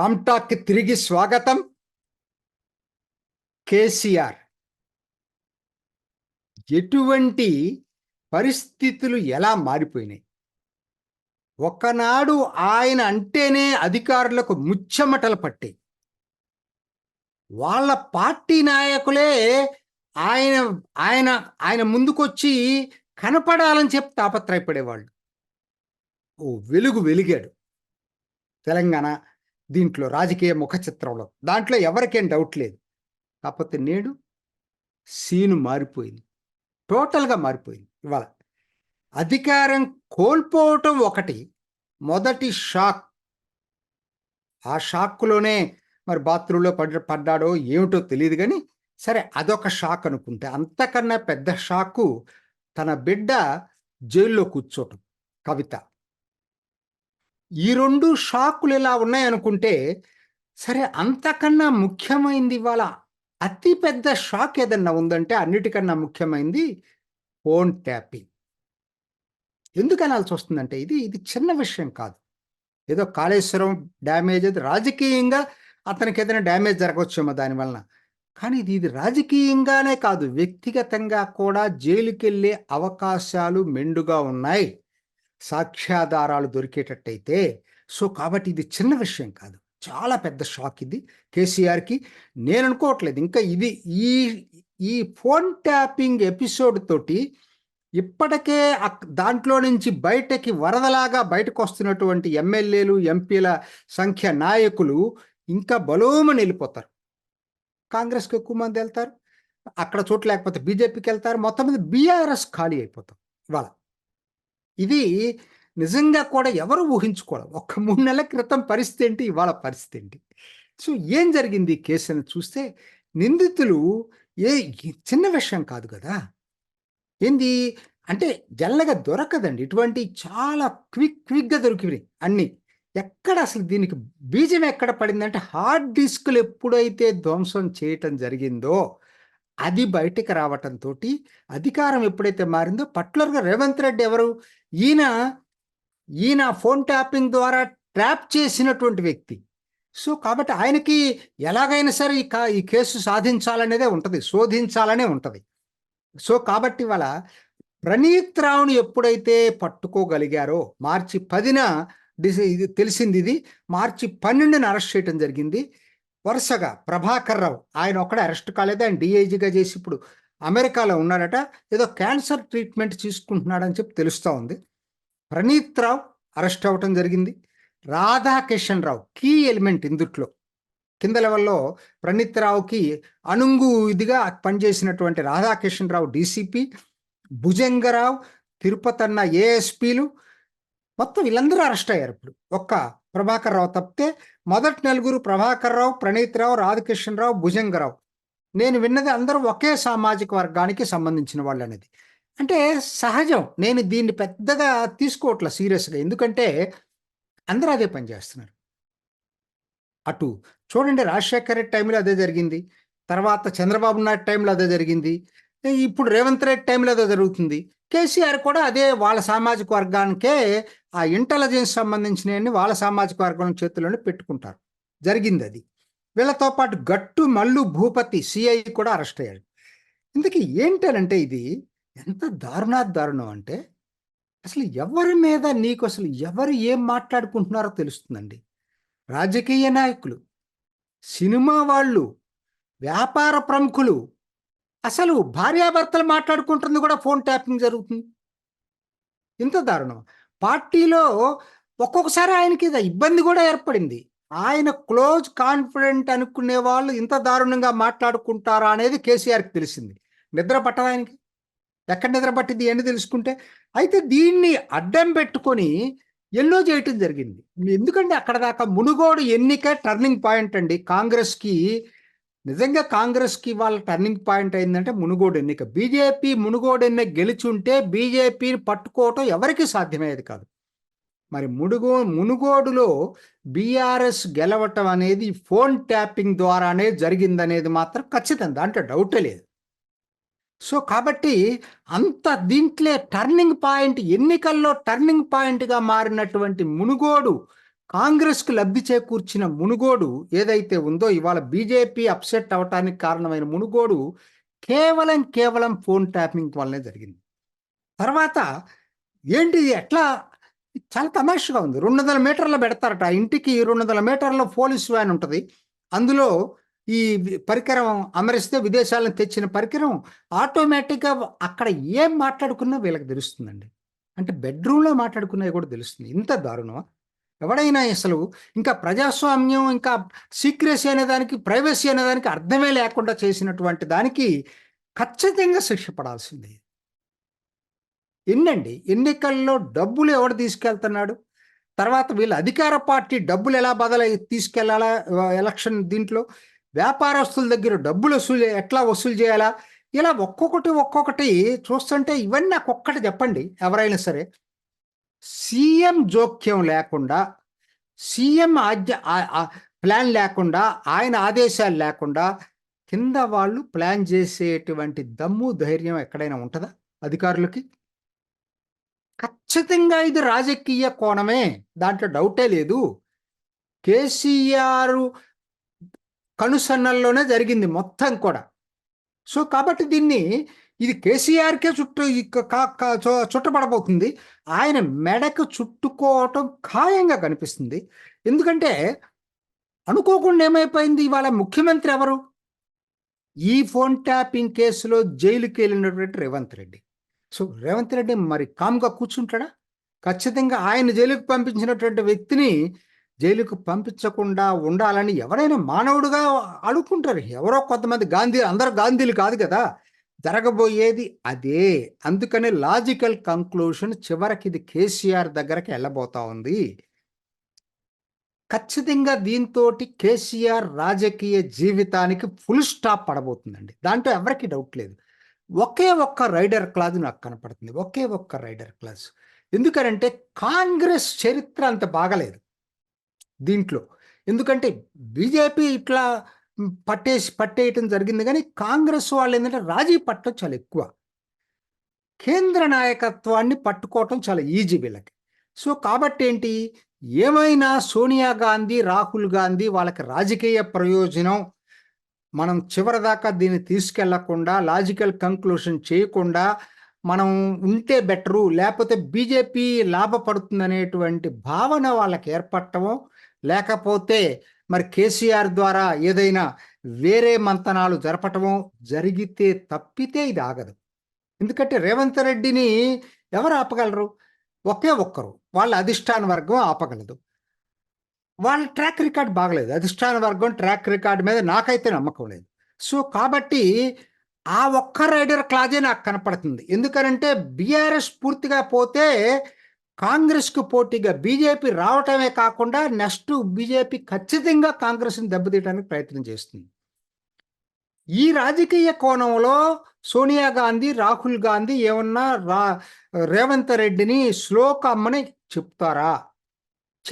రామ్టాక్ తిరిగి స్వాగతం. కేసీఆర్. ఎటువంటి పరిస్థితులు ఎలా మారిపోయినాయి? ఒకనాడు ఆయన అంటేనే అధికారులకు ముచ్చమటలు పట్టాయి. వాళ్ళ పార్టీ నాయకులే ఆయన ఆయన ఆయన ముందుకొచ్చి కనపడాలని చెప్పి తాపత్రయపడేవాళ్ళు. ఓ వెలుగు వెలిగాడు. తెలంగాణ దీంట్లో రాజకీయ ముఖ చిత్రంలో దాంట్లో ఎవరికేం డౌట్ లేదు. కాకపోతే నేడు సీను మారిపోయింది. టోటల్గా మారిపోయింది ఇవాళ. అధికారం కోల్పోవటం ఒకటి మొదటి షాక్. ఆ షాక్లోనే మరి బాత్రూంలో పడ్డ పడ్డాడో ఏమిటో తెలియదు కానీ సరే అదొక షాక్ అనుకుంటే అంతకన్నా పెద్ద షాకు తన బిడ్డ జైల్లో కూర్చోటం. కవిత. ఈ రెండు షాకులు ఇలా ఉన్నాయనుకుంటే సరే అంతకన్నా ముఖ్యమైంది ఇవాళ అతిపెద్ద షాక్ ఏదన్నా ఉందంటే అన్నిటికన్నా ముఖ్యమైనది ఫోన్ ట్యాపింగ్. ఎందుకు అనాల్సి వస్తుందంటే ఇది ఇది చిన్న విషయం కాదు. ఏదో కాళేశ్వరం డ్యామేజ్ అది రాజకీయంగా అతనికి ఏదైనా డ్యామేజ్ జరగవచ్చేమో దానివలన కానీ ఇది ఇది రాజకీయంగానే కాదు వ్యక్తిగతంగా కూడా జైలుకెళ్ళే అవకాశాలు మెండుగా ఉన్నాయి. సాక్ష్యాధారాలు దొరికేటట్టయితే సో కాబట్టి ఇది చిన్న విషయం కాదు. చాలా పెద్ద షాక్ ఇది కేసీఆర్కి. నేను అనుకోవట్లేదు. ఇంకా ఇది ఈ ఈ ఫోన్ ట్యాపింగ్ ఎపిసోడ్ తోటి ఇప్పటికే దాంట్లో నుంచి బయటకి వరదలాగా బయటకు వస్తున్నటువంటి ఎమ్మెల్యేలు ఎంపీల సంఖ్య నాయకులు ఇంకా బలోమని వెళ్ళిపోతారు. కాంగ్రెస్కి ఎక్కువ మంది వెళ్తారు. అక్కడ చోటు లేకపోతే బీజేపీకి వెళ్తారు. మొత్తం మీద బీఆర్ఎస్ ఖాళీ అయిపోతాం. ఇవాళ. ఇది నిజంగా కూడా ఎవరు ఊహించుకోవడం ఒక్క మూడు నెలల క్రితం పరిస్థితి ఏంటి? ఇవాళ పరిస్థితి ఏంటి? సో ఏం జరిగింది? ఈ కేసుని చూస్తే నిందితులు ఏ చిన్న విషయం కాదు కదా? ఏంది? అంటే జల్లగా దొరకదండి. ఇటువంటి చాలా క్విక్ క్విక్గా దొరికినాయి అన్ని. ఎక్కడ అసలు దీనికి బీజం ఎక్కడ పడిందంటే హార్డ్ డిస్క్లు ఎప్పుడైతే ధ్వంసం చేయటం జరిగిందో అది బయటికి రావటంతో అధికారం ఎప్పుడైతే మారిందో పర్టికులర్గా రేవంత్ రెడ్డి ఎవరు? ఈయన ఈయన ఫోన్ ట్యాపింగ్ ద్వారా ట్రాప్ చేసినటువంటి వ్యక్తి. సో కాబట్టి ఆయనకి ఎలాగైనా సరే ఈ కా ఈ కేసు సాధించాలనేదే ఉంటుంది శోధించాలనే ఉంటుంది. సో కాబట్టి వాళ్ళ ప్రణీత్ రావుని ఎప్పుడైతే పట్టుకోగలిగారో మార్చి పదిన డిసి ఇది తెలిసింది ఇది మార్చి పన్నెండున అరెస్ట్ చేయడం జరిగింది. వరుసగా ప్రభాకర్ రావు ఆయన ఒక్కడే అరెస్ట్ కాలేదు ఆయన డిఐజీగా చేసి ఇప్పుడు అమెరికాలో ఉన్నాడట ఏదో క్యాన్సర్ ట్రీట్మెంట్ తీసుకుంటున్నాడని చెప్పి తెలుస్తూ ఉంది. ప్రణీత్ రావు అరెస్ట్ అవ్వటం జరిగింది. రాధాకిషన్ రావు కీ ఎలిమెంట్ ఇందుట్లో. కింద లెవెల్లో ప్రణీత్ రావుకి అణుంగు ఇదిగా పనిచేసినటువంటి రాధాకిషన్ రావు డీసీపీ భుజంగరావు తిరుపతన్న ఏఎస్పీలు మొత్తం వీళ్ళందరూ అరెస్ట్ అయ్యారు ఇప్పుడు. ఒక్క ప్రభాకర్ రావు తప్పితే మొదటి నలుగురు ప్రభాకర్ రావు ప్రణీత్ రావు రాధాకిషన్ రావు భుజంగరావు. నేను విన్నది అందరూ ఒకే సామాజిక వర్గానికి సంబంధించిన వాళ్ళు అనేది అంటే సహజం. నేను దీన్ని పెద్దగా తీసుకోవట్లే సీరియస్గా. ఎందుకంటే అందరూ అదే పని చేస్తున్నారు. అటు చూడండి రాజశేఖర్ రెడ్డి టైంలో అదే జరిగింది. తర్వాత చంద్రబాబు నాయుడు టైంలో అదే జరిగింది. ఇప్పుడు రేవంత్ రెడ్డి టైంలో అదే జరుగుతుంది. కేసీఆర్ కూడా అదే వాళ్ళ సామాజిక వర్గానికే ఆ ఇంటెలిజెన్స్ సంబంధించినవన్నీ వాళ్ళ సామాజిక వర్గం చేతుల్లోనే పెట్టుకుంటారు. జరిగింది అది. వీళ్ళతో పాటు గట్టు మల్లు భూపతి సిఐ కూడా అరెస్ట్ అయ్యాడు. ఇందుకే ఏంటనంటే ఇది ఎంత దారుణా దారుణం అంటే అసలు ఎవరి మీద నీకు అసలు ఎవరు ఏం మాట్లాడుకుంటున్నారో తెలుస్తుందండి. రాజకీయ నాయకులు సినిమా వాళ్ళు వ్యాపార ప్రముఖులు అసలు భార్యాభర్తలు మాట్లాడుకుంటుంది కూడా ఫోన్ ట్యాపింగ్ జరుగుతుంది. ఇంత దారుణం. పార్టీలో ఒక్కొక్కసారి ఆయనకి ఇబ్బంది కూడా ఏర్పడింది. ఆయన క్లోజ్ కాన్ఫిడెంట్ అనుకునే వాళ్ళు ఇంత దారుణంగా మాట్లాడుకుంటారా అనేది కేసీఆర్కి తెలిసింది. నిద్ర పట్టదు ఆయనకి? ఎక్కడ నిద్ర పట్టింది? అని తెలుసుకుంటే? అయితే దీన్ని అడ్డం పెట్టుకొని ఎల్లో చేయటం జరిగింది. ఎందుకంటే అక్కడ దాకా మునుగోడు ఎన్నిక టర్నింగ్ పాయింట్ అండి. కాంగ్రెస్కి నిజంగా కాంగ్రెస్కి వాళ్ళ టర్నింగ్ పాయింట్ అయిందంటే మునుగోడు ఎన్నిక. బీజేపీ మునుగోడు ఎన్నిక గెలిచుంటే బీజేపీని పట్టుకోవటం ఎవరికీ సాధ్యమయ్యేది కాదు. మరి మునుగో మునుగోడులో బీఆర్ఎస్ గెలవటం అనేది ఫోన్ ట్యాపింగ్ ద్వారానే జరిగిందనేది మాత్రం ఖచ్చితం దాంట్లో డౌటే లేదు. సో కాబట్టి అంత దీంట్లో టర్నింగ్ పాయింట్ ఎన్నికల్లో టర్నింగ్ పాయింట్గా మారినటువంటి మునుగోడు కాంగ్రెస్కు లబ్ధి చేకూర్చిన మునుగోడు ఏదైతే ఉందో ఇవాళ బీజేపీ అప్సెట్ అవటానికి కారణమైన మునుగోడు కేవలం కేవలం ఫోన్ ట్యాపింగ్ వల్లనే జరిగింది. తర్వాత ఏంటిది ఎట్లా చాలా తమాషగా ఉంది. రెండు వందల మీటర్లు పెడతారట. ఇంటికి రెండు వందల మీటర్ల పోలీస్ వ్యాన్ ఉంటుంది. అందులో ఈ పరికరం అమరిస్తే విదేశాలను తెచ్చిన పరికరం ఆటోమేటిక్గా అక్కడ ఏం మాట్లాడుకున్నా వీళ్ళకి తెలుస్తుందండి. అంటే బెడ్రూమ్లో మాట్లాడుకున్నవి కూడా తెలుస్తుంది. ఇంత దారుణమా? ఎవడైనా అసలు ఇంకా ప్రజాస్వామ్యం ఇంకా సీక్రెసీ అనే దానికి ప్రైవసీ అనే దానికి అర్థమే లేకుండా చేసినటువంటి దానికి ఖచ్చితంగా శిక్ష పడాల్సిందే. ఎన్నండి? ఎన్నికల్లో డబ్బులు ఎవడు తీసుకెళ్తున్నాడు? తర్వాత వీళ్ళ అధికార పార్టీ డబ్బులు ఎలా బదల తీసుకెళ్ళాలా ఎలక్షన్ దీంట్లో? వ్యాపారస్తుల దగ్గర డబ్బులు వసూలు ఎట్లా వసూలు చేయాలా? ఇలా ఒక్కొక్కటి ఒక్కొక్కటి చూస్తుంటే ఇవన్నీ నాకు ఒక్కటి చెప్పండి ఎవరైనా సరే. సీఎం జోక్యం లేకుండా సీఎం ఆజ్ఞ ఆ- ప్లాన్ లేకుండా ఆయన ఆదేశాలు లేకుండా కింద వాళ్ళు ప్లాన్ చేసేటువంటి దమ్ము ధైర్యం ఎక్కడైనా ఉంటుందా అధికారులకి? ఖచ్చితంగా ఇది రాజకీయ కోణమే. దాంట్లో డౌటే లేదు. కేసీఆర్ కనుసన్నల్లోనే జరిగింది మొత్తం కూడా. సో కాబట్టి దీన్ని ఇది కేసీఆర్కే చుట్టూ ఇక చుట్టపడబోతుంది ఆయన మెడకు చుట్టుకోవటం ఖాయంగా కనిపిస్తుంది. ఎందుకంటే అనుకోకుండా ఏమైపోయింది? ఇవాళ ముఖ్యమంత్రి ఎవరు? ఈ ఫోన్ ట్యాపింగ్ కేసులో జైలుకి వెళ్ళినటువంటి రేవంత్ రెడ్డి. సో రేవంత్ రెడ్డి మరి కామ్గా కూర్చుంటాడా? ఖచ్చితంగా ఆయన జైలుకు పంపించినటువంటి వ్యక్తిని జైలుకు పంపించకుండా ఉండాలని ఎవరైనా మానవుడుగా అడుక్కుంటారు ఎవరో కొంతమంది గాంధీ అందరూ గాంధీలు కాదు కదా. జరగబోయేది అదే. అందుకనే లాజికల్ కంక్లూషన్ చివరికి ఇది కేసీఆర్ దగ్గరకి వెళ్ళబోతా ఉంది. ఖచ్చితంగా దీంతో కేసీఆర్ రాజకీయ జీవితానికి ఫుల్ స్టాప్ పడబోతుందండి. దాంట్లో ఎవరికి డౌట్ లేదు. ఒకే ఒక్క రైడర్ క్లాజ్ నాకు కనపడుతుంది. ఒకే ఒక్క రైడర్ క్లాజ్. ఎందుకనంటే కాంగ్రెస్ చరిత్ర అంత బాగలేదు దీంట్లో. ఎందుకంటే బీజేపీ ఇట్లా పట్టేసి పట్టేయటం జరిగింది కానీ కాంగ్రెస్ వాళ్ళు ఏంటంటే రాజీ పట్టడం చాలా ఎక్కువ. కేంద్ర నాయకత్వాన్ని పట్టుకోవటం చాలా ఈజీ వీళ్ళకి. సో కాబట్టి ఏంటి? ఏమైనా సోనియా గాంధీ రాహుల్ గాంధీ వాళ్ళకి రాజకీయ ప్రయోజనం మనం చివరిదాకా దీన్ని తీసుకెళ్ళకుండా లాజికల్ కంక్లూషన్ చేయకుండా మనం ఉంటే బెటరు లేకపోతే బీజేపీ లాభపడుతుందనేటువంటి భావన వాళ్ళకి ఏర్పడటమో లేకపోతే మరి కేసీఆర్ ద్వారా ఏదైనా వేరే మంతనాలు జరపటమో జరిగితే తప్పితే ఇది ఆగదు. ఎందుకంటే రేవంత్ రెడ్డిని ఎవరు ఆపగలరు? ఒకే ఒక్కరు. వాళ్ళ అధిష్టాన వర్గం ఆపగలదు. వాళ్ళ ట్రాక్ రికార్డ్ బాగలేదు. అధిష్టాన వర్గం ట్రాక్ రికార్డ్ మీద నాకైతే నమ్మకం లేదు. సో కాబట్టి ఆ ఒక్క రైడర్ క్లాజే నాకు కనపడుతుంది. ఎందుకనంటే బీఆర్ఎస్ పూర్తిగా పోతే కాంగ్రెస్కు పోటీగా బీజేపీ రావటమే కాకుండా నెక్స్ట్ బీజేపీ ఖచ్చితంగా కాంగ్రెస్ని దెబ్బతీయడానికి ప్రయత్నం చేస్తుంది. ఈ రాజకీయ కోణంలో సోనియా గాంధీ రాహుల్ గాంధీ ఏమన్నా రా రేవంత్ రెడ్డిని శ్లోకమ్మని చెప్తారా?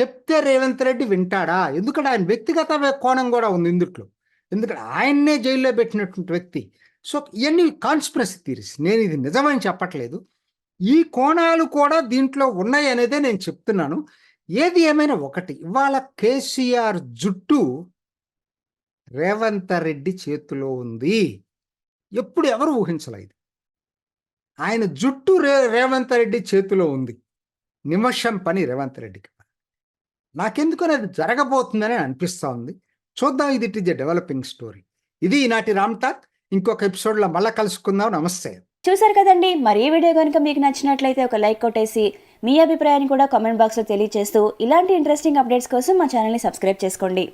చెప్తే రేవంత్ రెడ్డి వింటాడా? ఎందుకంటే ఆయన వ్యక్తిగత కోణం కూడా ఉంది ఇందుట్లో. ఎందుకంటే ఆయన్నే జైల్లో పెట్టినటువంటి వ్యక్తి. సో ఇవన్నీ కాన్స్పిరసీ థీరీస్ నేను ఇది నిజమని చెప్పట్లేదు. ఈ కోణాలు కూడా దీంట్లో ఉన్నాయి అనేదే నేను చెప్తున్నాను. ఏది ఏమైనా ఒకటి. ఇవాళ కేసీఆర్ జుట్టు రేవంత్ రెడ్డి చేతిలో ఉంది. ఎప్పుడు ఎవరు ఊహించలేదు ఆయన జుట్టు రే రేవంత్ రెడ్డి చేతిలో ఉంది. నిమిషం పని రేవంత్ రెడ్డికి. నాకెందుకు అది జరగబోతుందని అనిపిస్తూ ఉంది చూద్దాం ఇది it is a developing story. ఇది ఈనాటి రామ్ టాక్. ఇంకొక ఎపిసోడ్లో మళ్ళీ కలుసుకుందాం. నమస్తే. చూసారు కదండి. మరి ఈ వీడియో కనుక మీకు నచ్చినట్లయితే ఒక లైక్ కొట్టేసి మీ అభిప్రాయాన్ని కూడా కామెంట్ బాక్స్లో తెలియజేస్తూ ఇలాంటి ఇంట్రెస్టింగ్ అప్డేట్స్ కోసం మా ఛానల్ని సబ్స్క్రైబ్ చేసుకోండి.